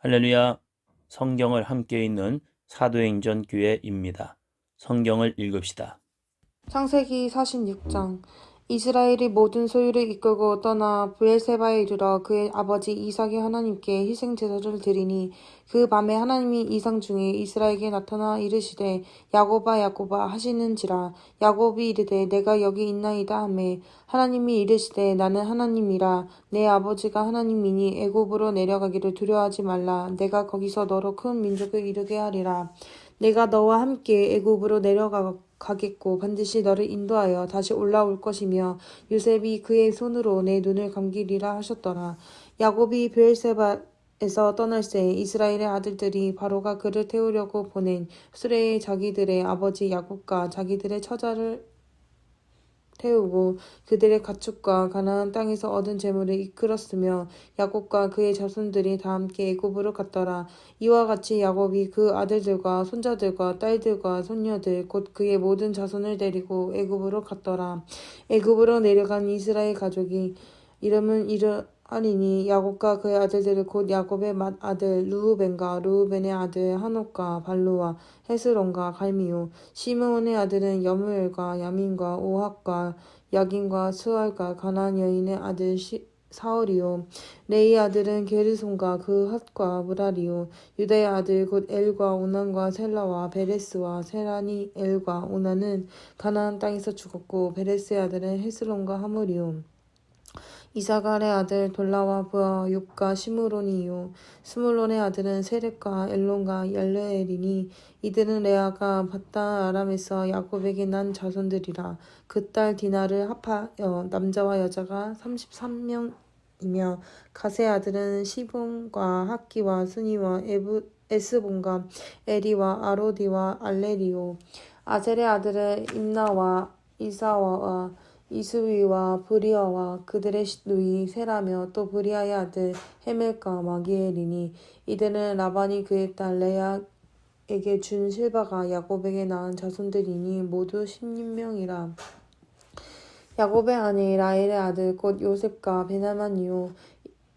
할렐루야. 성경을 함께 읽는 사도행전 교회입니다. 성경을 읽읍시다. 창세기 46장 이스라엘이 모든 소유를 이끌고 떠나 브엘세바에 이르러 그의 아버지 이삭이 하나님께 희생 제사를 드리니 그 밤에 하나님이 이상 중에 이스라엘에게 나타나 이르시되 야곱아 야곱아 하시는지라. 야곱이 이르되 내가 여기 있나이다 하매 하나님이 이르시되 나는 하나님이라. 내 아버지가 하나님이니 애굽으로 내려가기를 두려워하지 말라. 내가 거기서 너로 큰 민족을 이루게 하리라 내가 너와 함께 애굽으로 내려가겠고 반드시 너를 인도하여 다시 올라올 것이며 요셉이 그의 손으로 내 눈을 감기리라 하셨더라. 야곱이 베엘세바 에서 떠날 새 이스라엘의 아들들이 바로가 그를 태우려고 보낸 수레에 자기들의 아버지 야곱과 자기들의 처자를 태우고 그들의 가축과 가나안 땅에서 얻은 재물을 이끌었으며 야곱과 그의 자손들이 다 함께 애굽으로 갔더라. 이와 같이 야곱이 그 아들들과 손자들과 딸들과 손녀들 곧 그의 모든 자손을 데리고 애굽으로 갔더라. 애굽으로 내려간 이스라엘 가족이 이름은 이르 하리니 야곱과 그의 아들들을 곧 야곱의 맏 아들 루우벤과 루우벤의 아들 한옥과 발루와 헤스론과 갈미요. 시므온의 아들은 여무엘과 야민과 오학과 야긴과 수알과 가나안 여인의 아들 시, 사울이요. 레이 아들은 게르손과 그 핫과 무라리요. 유다의 아들 곧 엘과 오난과 셀라와 베레스와 세라니 엘과 오난은 가나안 땅에서 죽었고 베레스의 아들은 헤스론과 하물이요 이사갈의 아들 돌라와 부하 육과 시므론이요 스물론의 아들은 세렉과 엘론과 열레엘이니 이들은 레아가 바다 아람에서 야곱에게 난 자손들이라. 그 딸 디나를 합하여 남자와 여자가 33명이며 가세 아들은 시본과 학기와 순이와 에브, 에스본과 에리와 아로디와 알레리오. 아셀의 아들은 임나와 이사와와 이스위와 브리아와 그들의 누이 세라며 또 브리아의 아들 헤멜과 마기엘이니 이들은 라반이 그의 딸 레아에게 준 실바가 야곱에게 낳은 자손들이니 모두 16명이라. 야곱의 아내 라헬의 아들 곧 요셉과 베냐만이요.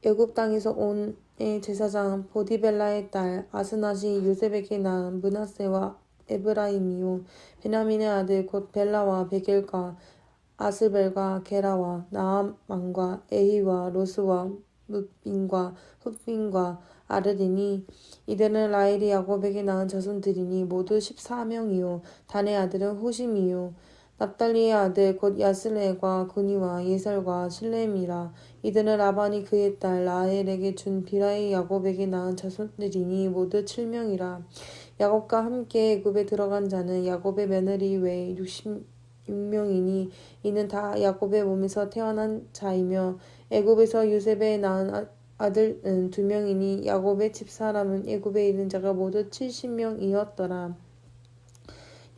애굽 땅에서 온 제사장 보디벨라의 딸 아스낫이 요셉에게 낳은 문하세와 에브라임이요. 베냐민의 아들 곧 벨라와 베겔과 아스벨과 게라와 나아만과 에히와 로스와 뭇빈과 훗빈과 아르디니 이들은 라헬이 야곱에게 낳은 자손들이니 모두 14명이요. 단의 아들은 호심이요. 납달리의 아들 곧 야슬레과 구니와 예설과 실렘이라. 이들은 라반이 그의 딸 라헬에게 준 비라의 야곱에게 낳은 자손들이니 모두 7명이라. 야곱과 함께 애굽에 들어간 자는 야곱의 며느리 외에 66명이니 이는 다 야곱의 몸에서 태어난 자이며 애굽에서 요셉에 낳은 아- 아들은 두 명이니 야곱의 집사람은 애굽에 있는 자가 모두 70명이었더라.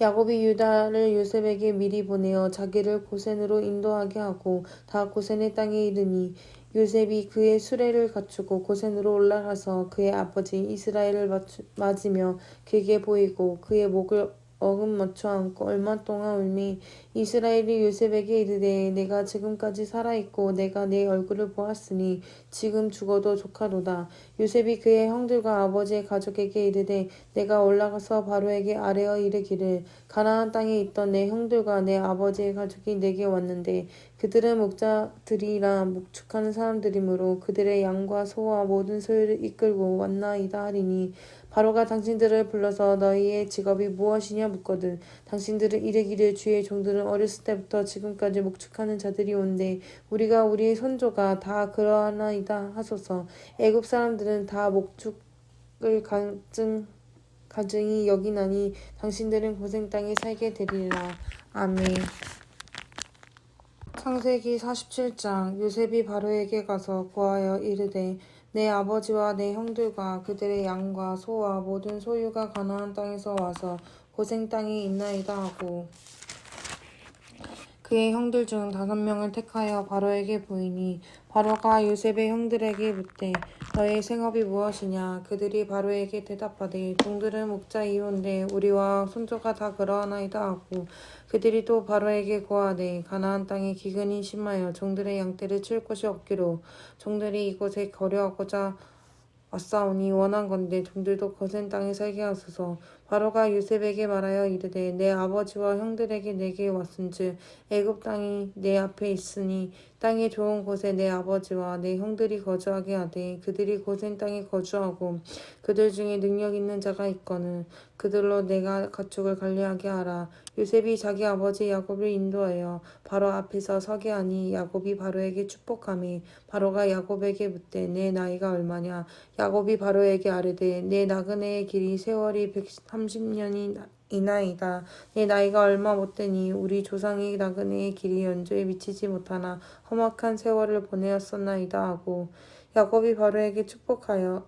야곱이 유다를 요셉에게 미리 보내어 자기를 고센으로 인도하게 하고 다 고센의 땅에 이르니 요셉이 그의 수레를 갖추고 고센으로 올라가서 그의 아버지 이스라엘을 맞으며 그에게 보이고 그의 목을 어금 맞춰 안고 얼마 동안 울미 이스라엘이 요셉에게 이르되 내가 지금까지 살아있고 내가 내 얼굴을 보았으니 지금 죽어도 조카로다. 요셉이 그의 형들과 아버지의 가족에게 이르되 내가 올라가서 바로에게 아뢰어 이르기를 가나안 땅에 있던 내 형들과 내 아버지의 가족이 내게 왔는데 그들은 목자들이라 목축하는 사람들이므로 그들의 양과 소와 모든 소유를 이끌고 왔나이다 하리니 바로가 당신들을 불러서 너희의 직업이 무엇이냐 묻거든. 당신들은 이르기를 주의 종들은 어렸을 때부터 지금까지 목축하는 자들이 온데 우리가 우리의 손조가 다 그러하나이다 하소서. 애굽 사람들은 다 목축을 가증 가증히 여기나니 당신들은 고생 땅에 살게 되리라. 아멘. 창세기 47장 요셉이 바로에게 가서 고하여 이르되 내 아버지와 내 형들과 그들의 양과 소와 모든 소유가 가나안 땅에서 와서 고생 땅에 있나이다 하고 그의 형들 중 다섯 명을 택하여 바로에게 보이니 바로가 요셉의 형들에게 묻되 너의 생업이 무엇이냐? 그들이 바로에게 대답하되 종들은 목자이온데 우리와 손조가 다 그러하나이다 하고 그들이 또 바로에게 고하되 가나안 땅에 기근이 심하여 종들의 양떼를 치울 곳이 없기로 종들이 이곳에 거류하고자 왔사오니 원한건대 종들도 거센 땅에 살게 하소서. 바로가 요셉에게 말하여 이르되 내 아버지와 형들에게 내게 왔은즉 애굽 땅이 내 앞에 있으니 땅이 좋은 곳에 내 아버지와 내 형들이 거주하게 하되 그들이 고센 땅에 거주하고 그들 중에 능력 있는 자가 있거늘 그들로 내가 가축을 관리하게 하라. 요셉이 자기 아버지 야곱을 인도하여 바로 앞에서 서게 하니 야곱이 바로에게 축복하며 바로가 야곱에게 묻되 내 나이가 얼마냐? 야곱이 바로에게 아뢰되 내 나그네의 길이 세월이 130년이 이나이다. 내 나이가 얼마 못되니 우리 조상의 나그네의 길이 연조에 미치지 못하나 험악한 세월을 보내었었나이다 하고 야곱이 바로에게 축복하여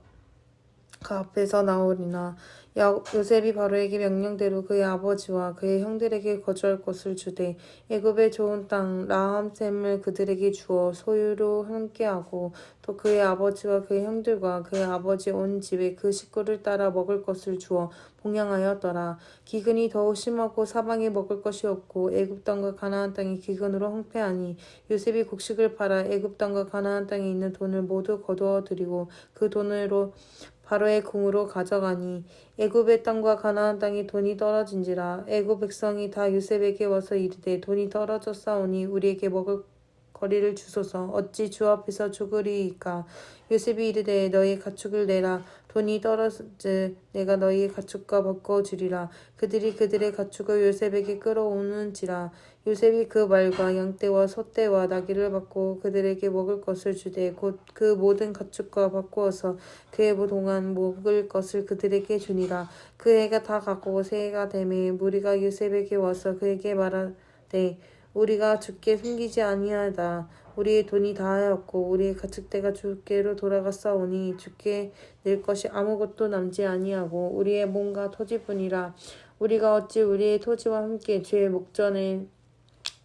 그 앞에서 나오리나 야, 요셉이 바로에게 명령대로 그의 아버지와 그의 형들에게 거주할 곳을 주되 애굽의 좋은 땅 라함샘을 그들에게 주어 소유로 함께하고 또 그의 아버지와 그의 형들과 그의 아버지 온 집에 그 식구를 따라 먹을 것을 주어 봉양하였더라. 기근이 더욱 심하고 사방에 먹을 것이 없고 애굽 땅과 가나안 땅이 기근으로 황폐하니 요셉이 곡식을 팔아 애굽 땅과 가나안 땅에 있는 돈을 모두 거두어 들이고 그 돈으로 바로의 궁으로 가져가니 애굽의 땅과 가나안 땅이 돈이 떨어진지라 애굽 백성이 다 요셉에게 와서 이르되 돈이 떨어졌사오니 우리에게 먹을 거리를 주소서. 어찌 주 앞에서 죽으리이까? 요셉이 이르되 너희 가축을 내라 돈이 떨어져 내가 너희의 가축과 바꿔 주리라. 그들이 그들의 가축을 요셉에게 끌어오는지라. 요셉이 그 말과 양떼와 소떼와 나귀를 받고 그들에게 먹을 것을 주되 곧 그 모든 가축과 바꾸어서 그의 동안 먹을 것을 그들에게 주니라. 그 해가 다 가고 새해가 되매 무리가 요셉에게 와서 그에게 말하되 우리가 주께 숨기지 아니하다 우리의 돈이 다하였고 우리의 가축대가 주께로 돌아갔사오니 주께 낼 것이 아무것도 남지 아니하고 우리의 몸과 토지뿐이라 우리가 어찌 우리의 토지와 함께 주의 목전에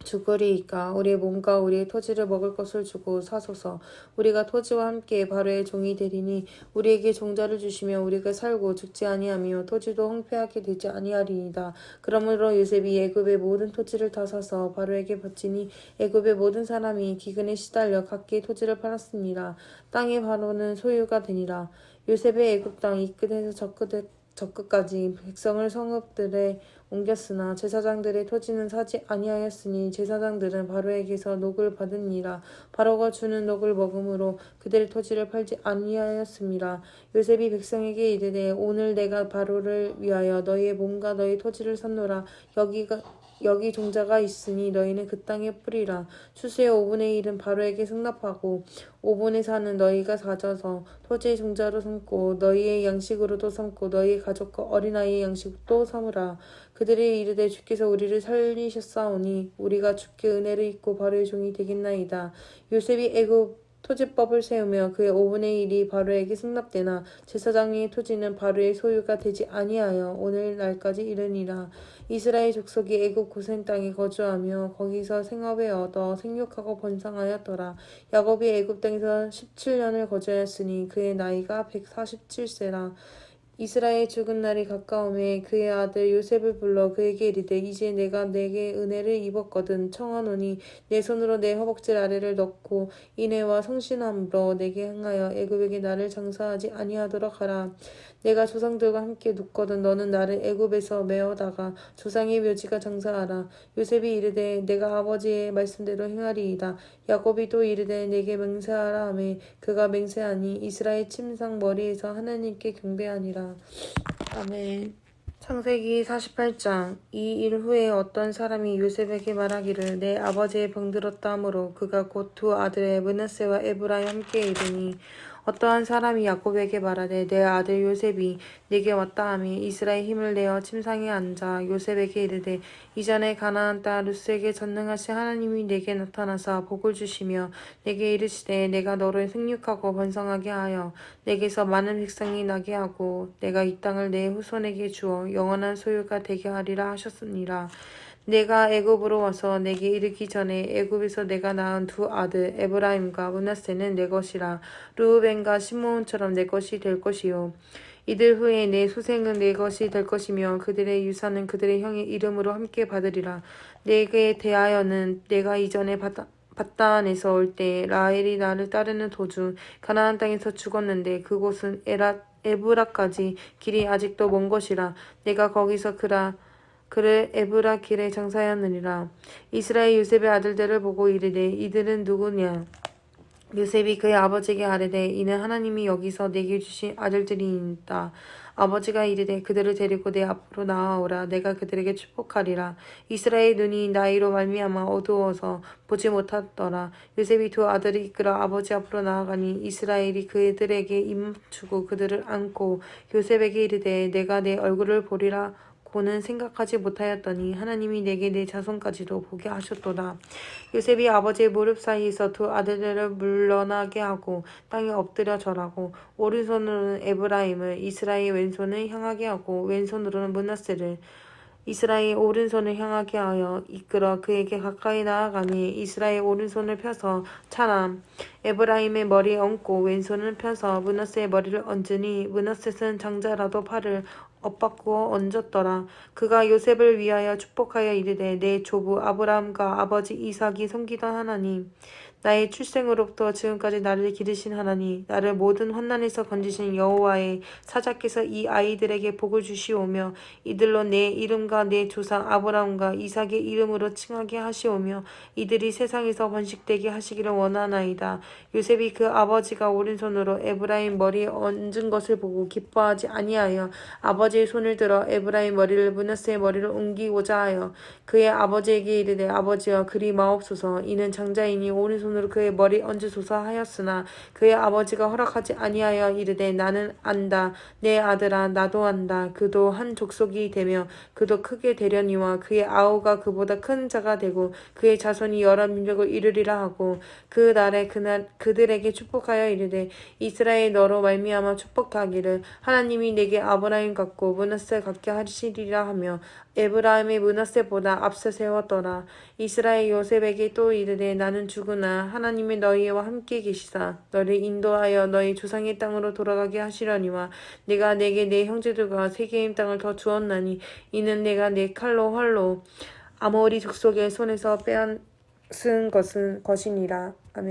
죽으리이까 우리의 몸과 우리의 토지를 먹을 것을 주고 사소서. 우리가 토지와 함께 바로의 종이 되리니 우리에게 종자를 주시며 우리가 살고 죽지 아니하며 토지도 황폐하게 되지 아니하리이다. 그러므로 요셉이 애굽의 모든 토지를 다 사서 바로에게 바치니 애굽의 모든 사람이 기근에 시달려 각기 토지를 팔았습니다. 땅의 바로는 소유가 되니라. 요셉의 애굽 땅이 끝에서 저 끝에 저 끝까지 백성을 성읍들에 옮겼으나 제사장들의 토지는 사지 아니하였으니 제사장들은 바로에게서 녹을 받으니라. 바로가 주는 녹을 먹음으로 그들의 토지를 팔지 아니하였습니다. 요셉이 백성에게 이르되 오늘 내가 바로를 위하여 너희의 몸과 너희 토지를 샀노라. 여기가 여기 종자가 있으니 너희는 그 땅에 뿌리라. 추수의 5분의 1은 바로에게 승납하고 5분의 4는 너희가 가져서 토지의 종자로 삼고 너희의 양식으로도 삼고 너희의 가족과 어린아이의 양식도 삼으라. 그들이 이르되 주께서 우리를 살리셨사오니 우리가 주께 은혜를 입고 바로의 종이 되겠나이다. 요셉이 애굽 토지법을 세우며 그의 5분의 1이 바로에게 승납되나 제사장의 토지는 바로의 소유가 되지 아니하여 오늘날까지 이르니라. 이스라엘 족속이 애굽 고센 땅에 거주하며 거기서 생업에 얻어 생육하고 번성하였더라. 야곱이 애굽 땅에서 17년을 거주하였으니 그의 나이가 147세라 이스라엘 죽은 날이 가까움에 그의 아들 요셉을 불러 그에게 이르되 이제 내가 내게 은혜를 입었거든. 청하노니 내 손으로 내 허벅지 아래를 넣고 인애와 성신함으로 내게 행하여 애굽에게 나를 장사하지 아니하도록 하라 내가 조상들과 함께 눕거든 너는 나를 애굽에서 메어다가 조상의 묘지가 장사하라. 요셉이 이르되 내가 아버지의 말씀대로 행하리이다. 야곱이 또 이르되 내게 맹세하라 하매 그가 맹세하니 이스라엘 침상 머리에서 하나님께 경배하니라. 아멘. 창세기 48장. 이 일 후에 어떤 사람이 요셉에게 말하기를 내 아버지의 병들었다 하므로 그가 곧 두 아들의 므낫세와 에브라임 함께 이르니 어떠한 사람이 야곱에게 말하되 내 아들 요셉이 내게 왔다 하며 이스라엘 힘을 내어 침상에 앉아 요셉에게 이르되 이전에 가나안 딸 루스에게 전능하신 하나님이 내게 나타나사 복을 주시며 내게 이르시되 내가 너를 생육하고 번성하게 하여 내게서 많은 백성이 나게 하고 내가 이 땅을 내 후손에게 주어 영원한 소유가 되게 하리라 하셨습니다. 내가 애굽으로 와서 내게 이르기 전에 애굽에서 내가 낳은 두 아들 에브라임과 문하세는 내 것이라. 르우벤과 시므온처럼 내 것이 될 것이요. 이들 후에 내 수생은 내 것이 될 것이며 그들의 유산은 그들의 형의 이름으로 함께 받으리라. 내게 대하여는 내가 이전에 받아 바단에서 올 때 라헬이 나를 따르는 도중 가나안 땅에서 죽었는데 그곳은 에라 에브라까지 길이 아직도 먼 것이라. 내가 거기서 그라 그를 에브라 길에 장사하였느니라 이스라엘 요셉의 아들들을 보고 이르되 이들은 누구냐 요셉이 그의 아버지에게 아뢰되 이는 하나님이 여기서 내게 주신 아들들이니이다. 아버지가 이르되 그들을 데리고 내 앞으로 나아오라 내가 그들에게 축복하리라. 이스라엘 눈이 나이로 말미암아 어두워서 보지 못하더라. 요셉이 두 아들을 이끌어 아버지 앞으로 나아가니 이스라엘이 그들에게 입맞추고 그들을 안고 요셉에게 이르되 내가 내 얼굴을 보리라 고는 생각하지 못하였더니 하나님이 내게 내 자손까지도 보게 하셨도다. 요셉이 아버지의 무릎 사이에서 두 아들들을 물러나게 하고 땅에 엎드려 절하고 오른손으로는 에브라임을 이스라엘 왼손을 향하게 하고 왼손으로는 문하세를 이스라엘 오른손을 향하게 하여 이끌어 그에게 가까이 나아가니 이스라엘 오른손을 펴서 차람 에브라임의 머리에 얹고 왼손을 펴서 문하세의 머리를 얹으니 문하셋은 장자라도 팔을 엇바꾸어 얹었더라. 그가 요셉을 위하여 축복하여 이르되 내 조부 아브라함과 아버지 이삭이 섬기던 하나님 나의 출생으로부터 지금까지 나를 기르신 하나님 나를 모든 환난에서 건지신 여호와의 사자께서 이 아이들에게 복을 주시오며 이들로 내 이름과 내 조상 아브라함과 이삭의 이름으로 칭하게 하시오며 이들이 세상에서 번식되게 하시기를 원하나이다. 요셉이 그 아버지가 오른손으로 에브라임 머리에 얹은 것을 보고 기뻐하지 아니하여 아버지의 손을 들어 에브라임 머리를 문하세의 머리를 옮기고자 하여 그의 아버지에게 이르되 아버지여 그리 마옵소서 이는 장자이니 오른손 으로 그의 머리 얹으소서 하였으나 그의 아버지가 허락하지 아니하여 이르되 나는 안다. 내 아들아 나도 안다. 그도 한 족속이 되며 그도 크게 되려니와 그의 아우가 그보다 큰 자가 되고 그의 자손이 여러 민족을 이루리라 하고 그 날에 그날 그들에게 축복하여 이르되 이스라엘 너로 말미암아 축복하기를 하나님이 내게 아브라임 같고 문하세 같게 하시리라 하며 에브라임의 문하세보다 앞서 세웠더라. 이스라엘 요셉에게 또 이르되 나는 죽으나 하나님이 너희와 함께 계시사 너를 인도하여 너희 조상의 땅으로 돌아가게 하시려니와 내가 내게 내 형제들과 세계의 땅을 더 주었나니 이는 내가 내 칼로 활로 아모리 족속의 손에서 빼앗은 것은 것이니라 아멘.